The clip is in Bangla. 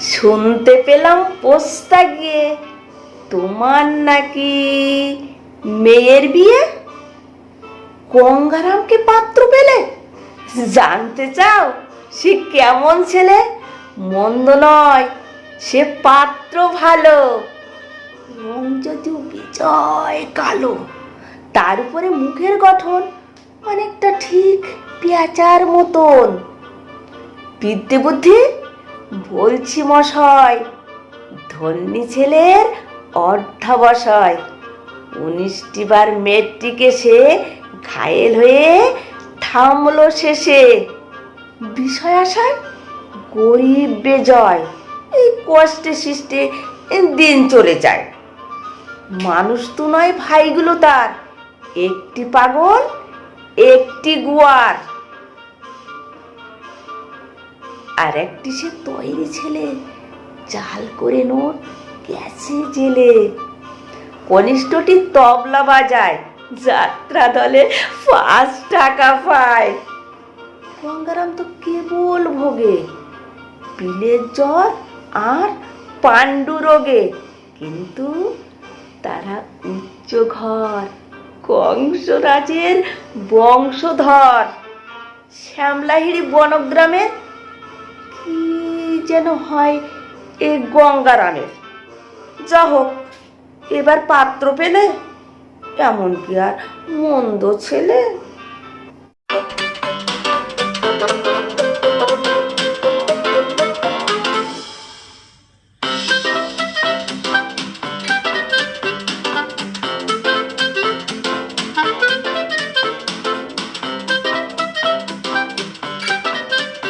শুনতে পেলাম পোস্তা গিয়ে। তোমার নাকি মেয়ের বিয়ে? গঙ্গারামকে পাত্র পেলে? জানতে চাও, সে কেমন ছেলে? মন্দ নয়। সে পাত্র ভালো। রং যদিও বিজয় কালো, তার উপরে মুখের গঠন অনেকটা ঠিক পেঁচার মতন। বিদ্যে বুদ্ধি? বলছি মশাই ধন্যী ছেলের অর্ধাবশয় উনিশটি বার মেট্রিকে সে ঘায়েল হয়ে থামলো শেষে। বিষয় আসায় গরিব বেজয়। এই কষ্টে সৃষ্টে দিন চলে যায়। মানুষ তো নয় ভাইগুলো তার। একটি পাগল, একটি গুয়ার। আর একটি সে তৈরি ছেলে চাল করে নোট গেছে জেলে। কনিষ্ঠটি তবলা বাজায়, যাত্রা দলে পাঁচ টাকা পায়। গঙ্গারাম তো কেবল ভোগে পিলের জ্বর আর পাণ্ডু রোগে। কিন্তু তারা উচ্চ ঘর, কংসরাজের বংশধর। শ্যামলাহিড়ি বনগ্রামের কি যেন হয় এ গঙ্গারামের। যা হোক, এবার পাত্র পেলে এমন কি আর মন্দ ছেলে